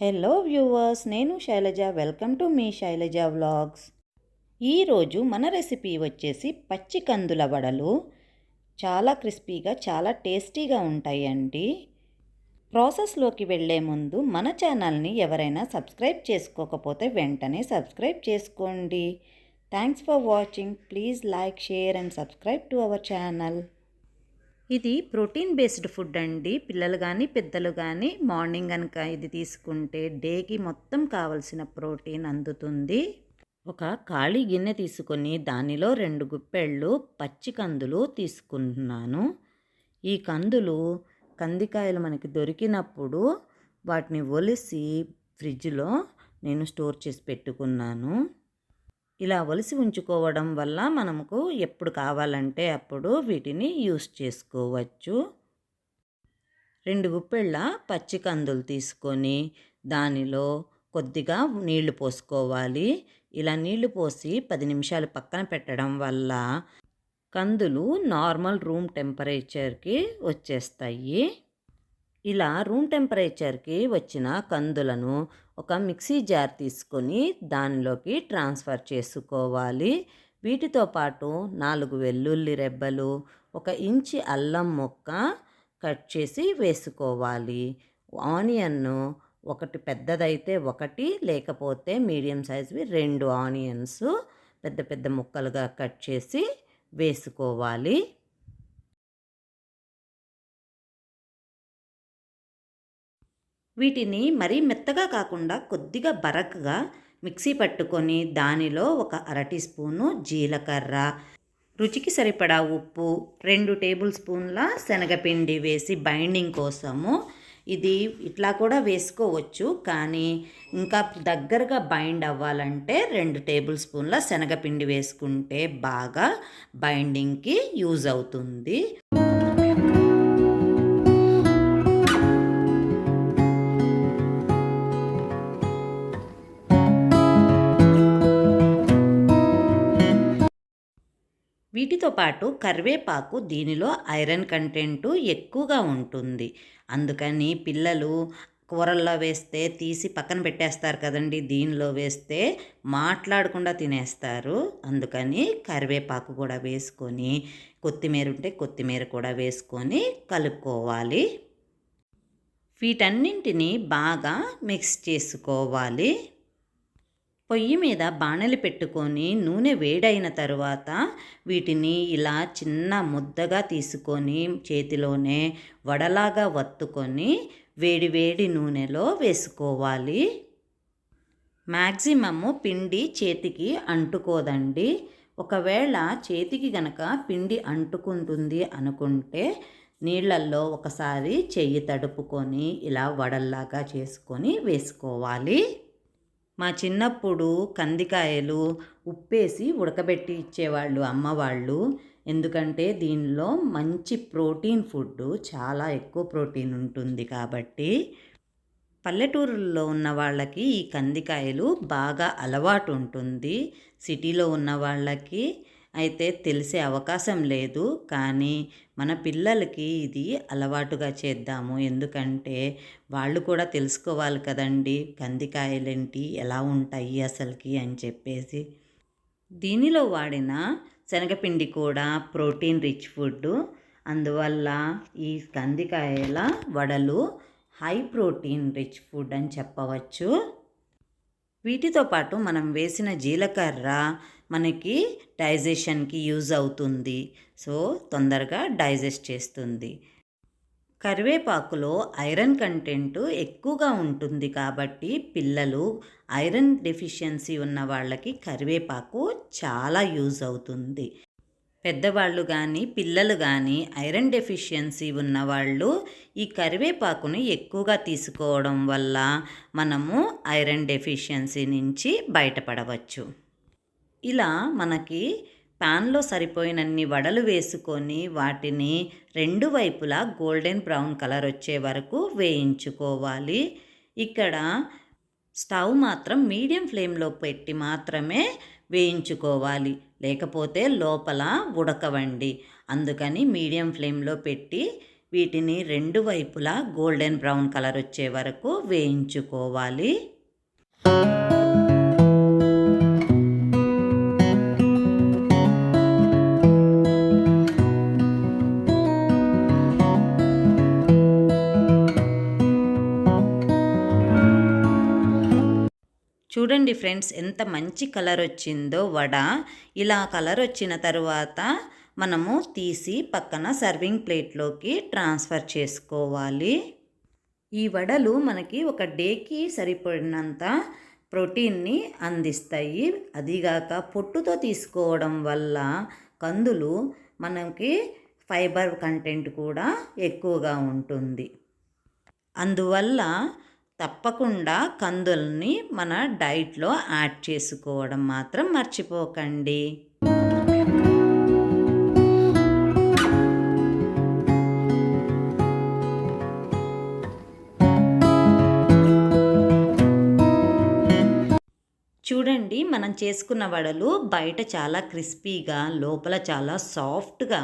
Hello viewers నేను Shailaja. Welcome to మీ Shailaja vlogs. ఈరోజు మన రెసిపీ వచ్చేసి పచ్చి కందుల వడలు. చాలా క్రిస్పీగా చాలా టేస్టీగా ఉంటాయండి. ప్రాసెస్లోకి వెళ్ళే ముందు మన ఛానల్ని ఎవరైనా సబ్స్క్రైబ్ చేసుకోకపోతే వెంటనే సబ్స్క్రైబ్ చేసుకోండి. Thanks for watching. Please like share and subscribe to our channel. ఇది ప్రోటీన్ బేస్డ్ ఫుడ్ అండి. పిల్లలు కానీ పెద్దలు కానీ మార్నింగ్ కనుక ఇది తీసుకుంటే డేకి మొత్తం కావలసిన ప్రోటీన్ అందుతుంది. ఒక ఖాళీ గిన్నె తీసుకొని దానిలో రెండు గుప్పెళ్ళు పచ్చి కందులు తీసుకుంటున్నాను. ఈ కందులు కందికాయలు మనకి దొరికినప్పుడు వాటిని ఒలిసి ఫ్రిడ్జ్లో నేను స్టోర్ చేసి పెట్టుకున్నాను. ఇలా ఒలిసి ఉంచుకోవడం వల్ల మనకు ఎప్పుడు కావాలంటే అప్పుడు వీటిని యూస్ చేసుకోవచ్చు. రెండు గుప్పెళ్ళ పచ్చి కందులు తీసుకొని దానిలో కొద్దిగా నీళ్ళు పోసుకోవాలి. ఇలా నీళ్ళు పోసి పది నిమిషాలు పక్కన పెట్టడం వల్ల కందులు నార్మల్ రూమ్ టెంపరేచర్కి వచ్చేస్తాయి. ఇలా రూమ్ టెంపరేచర్కి వచ్చిన కందులను ఒక మిక్సీ జార్ తీసుకొని దానిలోకి ట్రాన్స్ఫర్ చేసుకోవాలి. వీటితో పాటు నాలుగు వెల్లుల్లి రెబ్బలు ఒక ఇంచి అల్లం ముక్క కట్ చేసి వేసుకోవాలి. ఆనియన్ను ఒకటి పెద్దదైతే ఒకటి లేకపోతే మీడియం సైజువి రెండు ఆనియన్స్ పెద్ద పెద్ద ముక్కలుగా కట్ చేసి వేసుకోవాలి. వీటిని మరీ మెత్తగా కాకుండా కొద్దిగా బరకగా మిక్సీ పట్టుకొని దానిలో ఒక అరటి స్పూను జీలకర్ర రుచికి సరిపడా ఉప్పు రెండు టేబుల్ స్పూన్ల శనగపిండి వేసి బైండింగ్ కోసము ఇది ఇట్లా కూడా వేసుకోవచ్చు. కానీ ఇంకా దగ్గరగా బైండ్ అవ్వాలంటే రెండు టేబుల్ స్పూన్ల శనగపిండి వేసుకుంటే బాగా బైండింగ్కి యూజ్ అవుతుంది. వీటితో పాటు కరివేపాకు దీనిలో ఐరన్ కంటెంట్ ఎక్కువగా ఉంటుంది. అందుకని పిల్లలు కూరల్లో వేస్తే తీసి పక్కన పెట్టేస్తారు కదండి. దీనిలో వేస్తే మాట్లాడకుండా తినేస్తారు. అందుకని కరివేపాకు కూడా వేసుకొని కొత్తిమీర ఉంటే కొత్తిమీర కూడా వేసుకొని కలుపుకోవాలి. వీటన్నింటినీ బాగా మిక్స్ చేసుకోవాలి. పొయ్యి మీద బాణలి పెట్టుకొని నూనె వేడైన తరువాత వీటిని ఇలా చిన్న ముద్దగా తీసుకొని చేతిలోనే వడలాగా వత్తుకొని వేడి వేడి నూనెలో వేసుకోవాలి. మ్యాక్సిమము పిండి చేతికి అంటుకోదండి. ఒకవేళ చేతికి గనక పిండి అంటుకుంటుంది అనుకుంటే నీళ్ళల్లో ఒకసారి చెయ్యి తడుపుకొని ఇలా వడల్లాగా చేసుకొని వేసుకోవాలి. మా చిన్నప్పుడు కందికాయలు ఉప్పేసి ఉడకబెట్టి ఇచ్చేవాళ్ళు అమ్మవాళ్ళు. ఎందుకంటే దీనిలో మంచి ప్రోటీన్ ఫుడ్ చాలా ఎక్కువ ప్రోటీన్ ఉంటుంది కాబట్టి పల్లెటూరుల్లో ఉన్న వాళ్ళకి ఈ కందికాయలు బాగా అలవాటు ఉంటుంది. సిటీలో ఉన్న వాళ్ళకి అయితే తెలిసే అవకాశం లేదు. కానీ మన పిల్లలకి ఇది అలవాటుగా చేద్దాము. ఎందుకంటే వాళ్ళు కూడా తెలుసుకోవాలి కదండి కందికాయలేంటి ఎలా ఉంటాయి అసలుకి అని చెప్పేసి. దీనిలో వాడిన శనగపిండి కూడా ప్రోటీన్ రిచ్ ఫుడ్ అందువల్ల ఈ కందికాయల వడలు హై ప్రోటీన్ రిచ్ ఫుడ్ అని చెప్పవచ్చు. వీటితో పాటు మనం వేసిన జీలకర్ర మనకి డైజెషన్కి యూజ్ అవుతుంది. సో తొందరగా డైజెస్ట్ చేస్తుంది. కరివేపాకులో ఐరన్ కంటెంట్ ఎక్కువగా ఉంటుంది కాబట్టి పిల్లలు ఐరన్ డెఫిషియన్సీ ఉన్న వాళ్ళకి కరివేపాకు చాలా యూజ్ అవుతుంది. పెద్దవాళ్ళు కానీ పిల్లలు కానీ ఐరన్ డెఫిషియన్సీ ఉన్నవాళ్ళు ఈ కరివేపాకుని ఎక్కువగా తీసుకోవడం వల్ల మనము ఐరన్ డెఫిషియన్సీ నుంచి బయటపడవచ్చు. ఇలా మనకి ప్యాన్లో సరిపోయినన్ని వడలు వేసుకొని వాటిని రెండు వైపులా గోల్డెన్ బ్రౌన్ కలర్ వచ్చే వరకు వేయించుకోవాలి. ఇక్కడ స్టవ్ మాత్రం మీడియం ఫ్లేమ్లో పెట్టి మాత్రమే వేయించుకోవాలి. లేకపోతే లోపల ఉడకవండి. అందుకని మీడియం ఫ్లేమ్లో పెట్టి వీటిని రెండు వైపులా గోల్డెన్ బ్రౌన్ కలర్ వచ్చే వరకు వేయించుకోవాలి. చూడండి ఫ్రెండ్స్ ఎంత మంచి కలర్ వచ్చిందో వడ. ఇలా కలర్ వచ్చిన తర్వాత మనము తీసి పక్కన సర్వింగ్ ప్లేట్లోకి ట్రాన్స్ఫర్ చేసుకోవాలి. ఈ వడలు మనకి ఒక డేకి సరిపడినంత ప్రోటీన్ని అందిస్తాయి. అదిగాక పొట్టుతో తీసుకోవడం వల్ల కందులు మనకి ఫైబర్ కంటెంట్ కూడా ఎక్కువగా ఉంటుంది. అందువల్ల తప్పకుండా కందుల్ని మన డైట్లో యాడ్ చేసుకోవడం మాత్రం మర్చిపోకండి. చూడండి మనం చేసుకున్న వడలు బయట చాలా క్రిస్పీగా లోపల చాలా సాఫ్ట్గా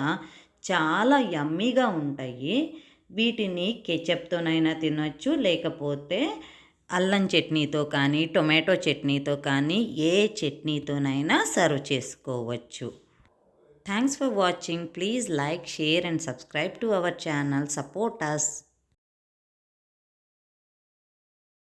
చాలా యమ్మీగా ఉంటాయి. వీటిని కెచప్తోనైనా తినొచ్చు లేకపోతే అల్లం చట్నీతో కానీ టొమాటో చట్నీతో కానీ ఏ చట్నీతోనైనా సర్వ్ చేసుకోవచ్చు. Thanks for watching. Please like share and subscribe to our channel. Support us